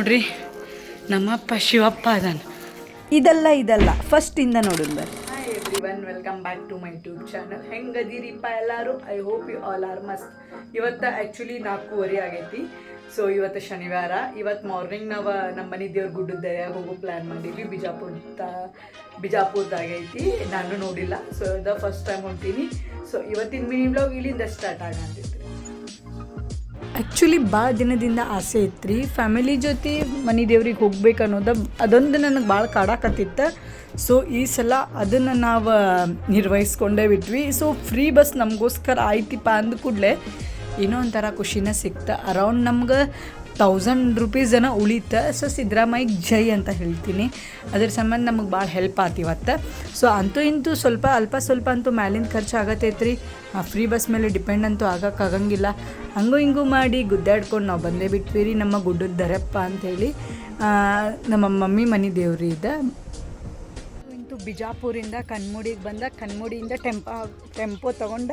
ನೋಡ್ರಿ. ನಮ್ಮಪ್ಪ ಶಿವಪ್ಪ ಅದಾನ. ಇದೆಲ್ಲ ಇದೆಲ್ಲ. ಫಸ್ಟ್ ಇಂದ ನೋಡೋಣ ಬರ್ರಿ hi everyone welcome back to my YouTube channel ಹೆಂಗದಿರಿಪ್ಪ ಎಲ್ಲರೂ? I hope you all are ಮಸ್ತ್ ಇವತ್ತು ಆ್ಯಕ್ಚುಲಿ ನಾಲ್ಕೂವರೆ ಆಗೈತಿ. ಸೊ ಇವತ್ತು ಶನಿವಾರ. ಇವತ್ತು ಮಾರ್ನಿಂಗ್ ನಾವು ನಮ್ಮ ಮನೆ ದೇವ್ರ ಗುಡ್ಡದ ದರ್ಯಾಗ ಹೋಗೋ ಪ್ಲ್ಯಾನ್ ಮಾಡಿದ್ವಿ. ಬಿಜಾಪುರ ಬಿಜಾಪುರದಾಗೈತಿ ನಾನು ನೋಡಿಲ್ಲ. ಸೊ ದ ಫಸ್ಟ್ ಟೈಮ್ ಹೊಂಟೀನಿ ಸೊ ಇವತ್ತಿನ ಮಿನಿ ಬ್ಲಾಗ್ ಇಲ್ಲಿಂದ ಸ್ಟಾರ್ಟ್ ಆಗಂತೈತಿ ಆ್ಯಕ್ಚುಲಿ ಭಾಳ ದಿನದಿಂದ ಆಸೆ ಇತ್ತು ಫ್ಯಾಮಿಲಿ ಜೊತೆ ಮನೆ ದೇವ್ರಿಗೆ ಹೋಗ್ಬೇಕು ಅನ್ನೋದು ಅದೊಂದು ನನಗೆ ಭಾಳ ಕಾಡಾಕತ್ತಿತ್ತು. ಸೊ ಈ ಸಲ ಅದನ್ನು ನಾವು ನಿರ್ವಹಿಸ್ಕೊಂಡೇ ಬಿಟ್ವಿ. ಸೊ ಫ್ರೀ ಬಸ್ ನಮಗೋಸ್ಕರ ಆಯ್ತಿಪ್ಪ ಅಂದ ಕೂಡಲೇ ಏನೋ ಒಂಥರ ಖುಷಿನ ಸಿಕ್ತ. ಅರೌಂಡ್ ನಮ್ಗೆ ತೌಸಂಡ್ ರುಪೀಸ್ ಜನ ಉಳಿತ. ಸೊ ಸಿದ್ದರಾಮಯ್ಯಗೆ ಜೈ ಅಂತ ಹೇಳ್ತೀನಿ. ಅದ್ರ ಸಂಬಂಧ ನಮಗೆ ಭಾಳ ಹೆಲ್ಪ್ ಆತು ಇವತ್ತು. ಸೊ ಅಂತೂ ಇಂತೂ ಸ್ವಲ್ಪ ಅಲ್ಪ ಸ್ವಲ್ಪ ಅಂತೂ ಮ್ಯಾಲಿಂದ ಖರ್ಚು ಆಗತ್ತೈತೆ ರೀ. ಫ್ರೀ ಬಸ್ ಮೇಲೆ ಡಿಪೆಂಡ್ ಅಂತೂ ಆಗೋಕ್ಕಾಗಂಗಿಲ್ಲ ಹಂಗೂ ಹಿಂಗೂ ಮಾಡಿ ಗುದ್ದಾಡ್ಕೊಂಡು ನಾವು ಬಂದೇ ಬಿಟ್ವಿ ರೀ ನಮ್ಮ ಗುಡ್ಡದ ದರಪ್ಪ ಅಂಥೇಳಿ ನಮ್ಮ ಮಮ್ಮಿ ಮನೆ ದೇವ್ರಿ ಇದ್ದ ಇಂತು ಬಿಜಾಪುರಿಂದ ಕಣ್ಮುಡಿಗೆ ಬಂದ, ಕಣ್ಮುಡಿಯಿಂದ ಟೆಂಪ, ಟೆಂಪೋ ತೊಗೊಂಡ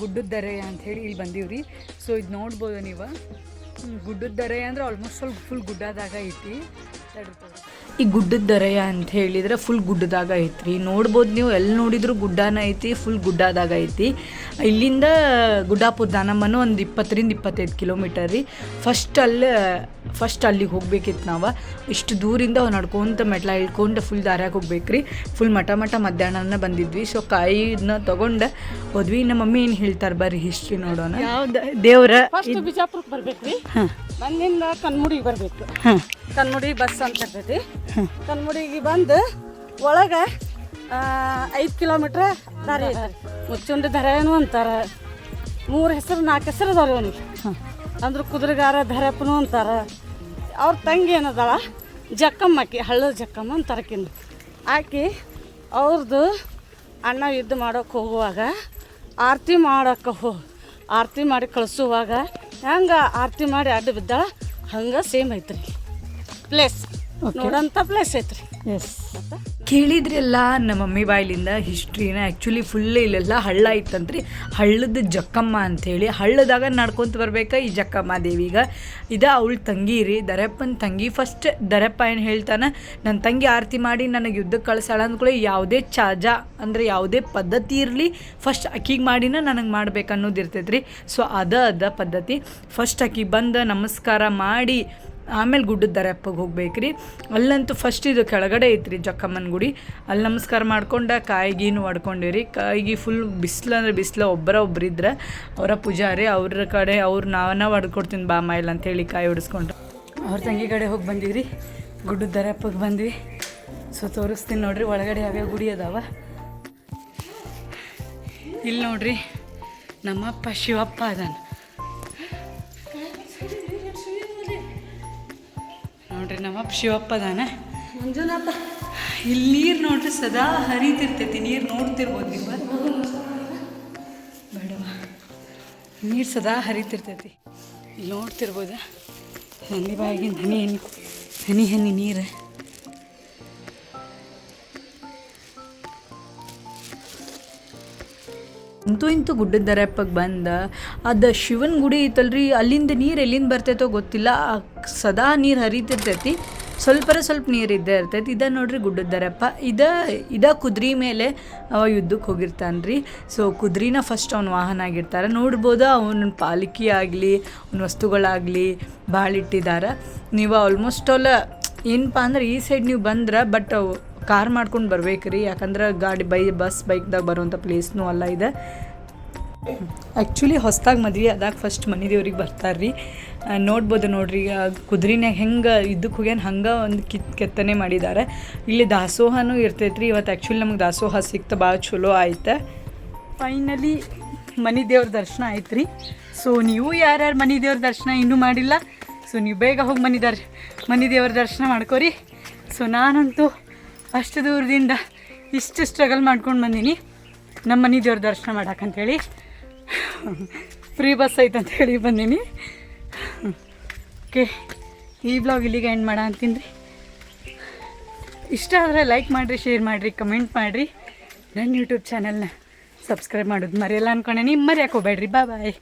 ಗುಡ್ಡದ ದರೆ ಅಂಥೇಳಿ ಇಲ್ಲಿ ಬಂದೀವಿ ರೀ ಸೊ ಇದು ನೋಡ್ಬೋದು ನೀವು. ಗುಡ್ಡದ ದರೆ ಅಂದ್ರೆ ಆಲ್ಮೋಸ್ಟ್ ಸ್ವಲ್ಪ ಫುಲ್ ಗುಡ್ಡದಾಗ ಐತಿ. ಈ ಗುಡ್ಡದ ದರೆಯ ಅಂತ ಹೇಳಿದ್ರೆ ಫುಲ್ ಗುಡ್ಡದಾಗ ಐತ್ರಿ. ನೋಡ್ಬೋದು ನೀವು ಎಲ್ಲಿ ನೋಡಿದ್ರು ಗುಡ್ಡಾನ ಐತಿ ಫುಲ್ ಗುಡ್ಡದಾಗ ಐತಿ. ಇಲ್ಲಿಂದ ಗುಡ್ಡಾಪುರ ದಾನಮ್ಮನ ಒಂದು ಇಪ್ಪತ್ತರಿಂದ ಇಪ್ಪತ್ತೈದು ಕಿಲೋಮೀಟರ್ ರೀ. ಫಸ್ಟ್ ಅಲ್ಲೇ ಫಸ್ಟ್ ಅಲ್ಲಿಗೆ ಹೋಗ್ಬೇಕಿತ್ತು ನಾವು. ಇಷ್ಟು ದೂರಿಂದ ನಡ್ಕೊಂತ ಮೆಟ್ಲ ಇಳ್ಕೊಂಡು ಫುಲ್ ದಾರ್ಯಾಗ ಹೋಗ್ಬೇಕ್ರಿ. ಫುಲ್ ಮಠ ಮಠ ಮಧ್ಯಾಹ್ನನ ಬಂದಿದ್ವಿ. ಸೊ ಕಾಯಿನ ತೊಗೊಂಡು ಹೋದ್ವಿ. ನಮ್ಮ ಮಮ್ಮಿ ಏನು ಹೇಳ್ತಾರೆ ಬರ್ರಿ ಹಿಸ್ಟ್ರಿ ನೋಡೋಣ. ಯಾವ್ದು? ದೇವ್ರ ಬಿಜಾಪುರಕ್ಕೆ ಬರ್ಬೇಕ್ರಿ. ಬಂದಿಂದ ಕನ್ಮುಡಿಗೆ ಬರ್ಬೇಕು. ಕನ್ಮುಡಿ ಬಸ್ ಅಂತ ಇರ್ತೈತಿ. ಕನ್ಮುಡಿಗೆ ಬಂದು ಒಳಗೆ ಐದು ಕಿಲೋಮೀಟ್ರ್ ದಾರಿ ಮುಚ್ಚುಂಡಿ ದರ ಧರೆನು ಅಂತಾರೆ. ಮೂರು ಹೆಸರು ನಾಲ್ಕು ಹೆಸರು ಅದಾವ ಅಂದ್ರೆ ಕುದುರೆಗಾರ ಧರಪ್ಪನು ಅಂತಾರೆ. ಅವ್ರ ತಂಗಿ ಏನದಾಳ? ಜಕ್ಕಮ್ಮ ಆಕಿ, ಹಳ್ಳದ ಜಕ್ಕಮ್ಮ ಅಂತಾರಕಿಂದು ಆಕಿ ಅವ್ರದ್ದು ಅಣ್ಣ ಯುದ್ಧ ಮಾಡೋಕೆ ಹೋಗುವಾಗ ಆರತಿ ಮಾಡೋಕೆ ಹೋ, ಆರತಿ ಮಾಡಿ ಕಳಿಸುವಾಗ ಹೆಂಗೆ ಆರತಿ ಮಾಡಿ ಅಡ್ಡ ಬಿದ್ದಾಳ? ಹಂಗೆ ಸೇಮ್ ಐತ್ರಿ. ಪ್ಲೇಸ್ ನೋಡಂಥ ಪ್ಲೇಸ್ ಐತ್ರಿ. ಎಸ್ ಕೇಳಿದ್ರೆಲ್ಲ ನಮ್ಮ ಮಮ್ಮಿ ಬಾಯ್ಲಿಂದ ಹಿಸ್ಟ್ರಿನ ಆ್ಯಕ್ಚುಲಿ ಫುಲ್ ಇಲ್ಲೆಲ್ಲ ಹಳ್ಳ ಇತ್ತಂತ್ರಿ. ಹಳ್ಳದ ಜಕ್ಕಮ್ಮ ಅಂಥೇಳಿ ಹಳ್ಳದಾಗ ನಡ್ಕೊತ ಬರ್ಬೇಕಾ ಈ ಜಕ್ಕಮ್ಮ ದೇವಿಗ? ಇದ ಅವಳ ತಂಗಿ ರೀ ದರಪ್ಪನ ತಂಗಿ. ಫಸ್ಟ್ ದರಪ್ಪ ಏನು ಹೇಳ್ತಾನೆ ನನ್ನ ತಂಗಿ ಆರತಿ ಮಾಡಿ ನನಗೆ ಯುದ್ಧಕ್ಕೆ ಕಳ್ಸಾಳ ಅಂದ್ಕೊಳ್ಳಿ ಯಾವುದೇ ಚಾಜ ಅಂದರೆ ಯಾವುದೇ ಪದ್ಧತಿ ಇರಲಿ ಫಸ್ಟ್ ಅಕ್ಕಿಗೆ ಮಾಡಿನ ನನಗೆ ಮಾಡ್ಬೇಕು ಅನ್ನೋದು ಇರ್ತೈತೆ ರೀ ಸೊ ಅದ ಅದ ಪದ್ಧತಿ. ಫಸ್ಟ್ ಅಕ್ಕಿ ಬಂದು ನಮಸ್ಕಾರ ಮಾಡಿ ಆಮೇಲೆ ಗುಡ್ಡದ ದರಪ್ಪಗೆ ಹೋಗ್ಬೇಕ್ರಿ. ಅಲ್ಲಂತೂ ಫಸ್ಟ್ ಇದು ಕೆಳಗಡೆ ಐತ್ರಿ ಜಕ್ಕಮ್ಮನ ಗುಡಿ. ಅಲ್ಲಿ ನಮಸ್ಕಾರ ಮಾಡ್ಕೊಂಡ ಕಾಯಿಗೀನು ಹೊಡ್ಕೊಂಡಿರಿ ಕಾಯಿಗಿ ಫುಲ್ ಬಿಸಿಲು ಅಂದ್ರೆ ಬಿಸಿಲು, ಒಬ್ಬರ ಇದ್ರೆ. ಅವರ ಪೂಜಾರಿ, ಅವ್ರ ಕಡೆ ಅವ್ರು ನಾವನ್ನ ಹೊಡ್ಕೊಡ್ತೀನಿ ಬಾ ಮೈಲ್ ಅಂತೇಳಿ ಕಾಯಿ ಹೊಡಿಸ್ಕೊಂಡು. ಅವ್ರ ತಂಗಿ ಕಡೆ ಹೋಗಿ ಬಂದಿವ್ರಿ. ಗುಡ್ಡದ ದರಪ್ಪಗೆ ಬಂದ್ವಿ. ಸೊ ತೋರಿಸ್ತೀನಿ ನೋಡ್ರಿ, ಒಳಗಡೆ ಯಾವ್ಯಾವ ಗುಡಿ ಅದಾವ. ಇಲ್ಲಿ ನೋಡ್ರಿ, ನಮ್ಮಪ್ಪ ಶಿವಪ್ಪ ಅದಾನ. ನೋಡ್ರಿ ನಮ್ಮಪ್ಪ ಶಿವಪ್ಪ ತಾನೆ ಮಂಜುನಾಥ. ಇಲ್ಲಿ ನೀರು ನೋಡ್ರಿ ಸದಾ ಹರಿತಿರ್ತೈತಿ ನೀರು ನೋಡ್ತಿರ್ಬೋದು ನೀವು. ಬೇಡವ? ನೀರು ಸದಾ ಹರಿತಿರ್ತೈತಿ. ಇಲ್ಲಿ ನೋಡ್ತಿರ್ಬೋದ? ಹನಿ ಬಾಯಿಗಿಂದ ಹನಿ ಹನಿ ಹನಿ ಹನಿ ನೀರು. ಇಂತೂ ಇಂತೂ ಗುಡ್ಡದ ದರಪ್ಪಗೆ ಬಂದ, ಅದು ಶಿವನ ಗುಡಿ ಐತಲ್ರಿ, ಅಲ್ಲಿಂದ ನೀರು ಎಲ್ಲಿಂದ ಬರ್ತೈತೋ ಗೊತ್ತಿಲ್ಲ ಸದಾ ನೀರು ಹರಿತಿರ್ತೈತಿ, ಸ್ವಲ್ಪರ ಸ್ವಲ್ಪ ನೀರು ಇದ್ದೇ ಇರ್ತೈತಿ, ಇದ ನೋಡ್ರಿ ಗುಡ್ಡದ ದರಪ್ಪ ಇದ ಇದ ಕುದುರೆ ಮೇಲೆ ಅವ ಯುದ್ಧಕ್ಕೆ ಹೋಗಿರ್ತಾನೆ ರೀ ಸೊ ಕುದುರೆನ ಫಸ್ಟ್ ಅವ್ನ ವಾಹನ ಆಗಿರ್ತಾರೆ. ನೋಡ್ಬೋದು ಅವನ ಪಾಲಿಕೆ ಆಗಲಿ, ಅವನ ವಸ್ತುಗಳಾಗಲಿ ಭಾಳ ಇಟ್ಟಿದ್ದಾರೆ ನೀವು ಆಲ್ಮೋಸ್ಟ್ ಆಲ್ ಏನಪ್ಪ ಅಂದ್ರೆ ಈ ಸೈಡ್ ನೀವು ಬಂದ್ರೆ ಬಟ್ ಕಾರ್ ಮಾಡ್ಕೊಂಡು ಬರ್ಬೇಕು ರೀ ಯಾಕಂದ್ರೆ ಗಾಡಿ ಬೈ, ಬಸ್ ಬೈಕ್ದಾಗ ಬರುವಂಥ ಪ್ಲೇಸ್ನೂ ಅಲ್ಲ ಇದೆ. ಆ್ಯಕ್ಚುಲಿ ಹೊಸ್ದಾಗಿ ಮದ್ವೆ ಅದಾಗ ಫಸ್ಟ್ ಮನೆ ದೇವ್ರಿಗೆ ಬರ್ತಾರೆ ರೀ ನೋಡ್ಬೋದು ನೋಡ್ರಿ ಕುದುರೆನಾಗ ಹೆಂಗೆ ಇದಕ್ಕೆ ಹೋಗ್ಯಾನ ಹಂಗೆ ಒಂದು ಕಿತ್, ಕೆತ್ತನೆ ಮಾಡಿದ್ದಾರೆ ಇಲ್ಲಿ ದಾಸೋಹನೂ ಇರ್ತೈತೆ ರೀ ಇವತ್ತು ಆ್ಯಕ್ಚುಲಿ ನಮಗೆ ದಾಸೋಹ ಸಿಕ್ತು, ಭಾಳ ಚಲೋ ಆಯ್ತು. ಫೈನಲಿ ಮನೆ ದೇವ್ರ ದರ್ಶನ ಆಯ್ತು ರೀ ಸೊ ನೀವು ಯಾರ್ಯಾರು ಮನೆ ದೇವ್ರ ದರ್ಶನ ಇನ್ನೂ ಮಾಡಿಲ್ಲ ಸೊ ನೀವು ಬೇಗ ಹೋಗಿ ಮನೆ ದರ್, ಮನೆ ದೇವ್ರ ದರ್ಶನ ಮಾಡ್ಕೋರಿ. ಸೊ ನಾನಂತೂ ಅಷ್ಟು ದೂರದಿಂದ ಇಷ್ಟು ಸ್ಟ್ರಗಲ್ ಮಾಡ್ಕೊಂಡು ಬಂದೀನಿ. ನಮ್ಮ ಮನೆ ದೇವ್ರ ದರ್ಶನ ಮಾಡಕ್ಕಂತೇಳಿ ಫ್ರೀ ಬಸ್ ಐತೆ ಅಂತ ಹೇಳಿ ಬಂದೀನಿ. ಓಕೆ ಈ ಬ್ಲಾಗ್ ಇಲ್ಲಿಗೆ ಎಂಡ್ ಮಾಡ ಅಂತೀನಿ ಇಷ್ಟ ಆದರೆ ಲೈಕ್ ಮಾಡಿರಿ ಶೇರ್ ಮಾಡಿರಿ ಕಮೆಂಟ್ ಮಾಡಿರಿ. ನನ್ನ ಯೂಟ್ಯೂಬ್ ಚಾನಲ್ನ ಸಬ್ಸ್ಕ್ರೈಬ್ ಮಾಡೋದು ಮರೆಯಲ್ಲ ಅನ್ಕೊಂಡೆ ಮರ್ಯಾಕೆ ಹೋಗ್ಬೇಡ್ರಿ. ಬಾಯ್ ಬಾಯ್